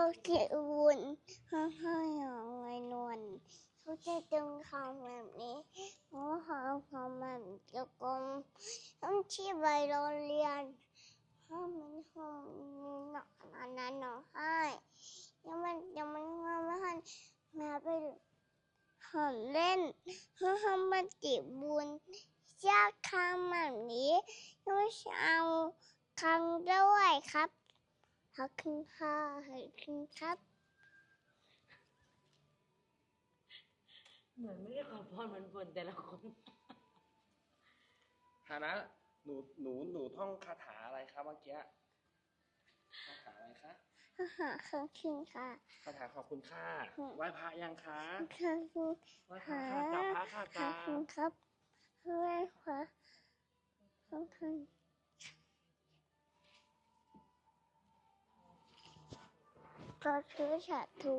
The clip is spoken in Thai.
เขาเขียนวุ้นห้ให้ของไวนวลเขาจะดึงคำแบบนี้เพราว่าเขาคำแบบเกี่ยวกับต้องที่ไปโรงเรียนถ้ามันห้องหนักอันนั้นหนูให้ยังมันยังมันว่าไม่ให้มาไปของเล่นเพื่อให้มันจีบบุญยากคำแบบนี้ต้องเอาคำด้วยครับ ขอบคุณค่ะขอบคุณครับ เหมือนไม่ได้ขอพรมันบนแต่ละคนฮานะหนูหนูหนูท่องคาถาอะไรครับเมื่อกี้คาถาอะไรคะขอบคุณค่ะคาถาขอบคุณค่าอืมไหว้พระยังคะขอบคุณไหว้พระค่ะค่ะกราบพระค่ะขกอราบคุณครับเพื่อนค่ะขอบคุณ ก็คือสาธุ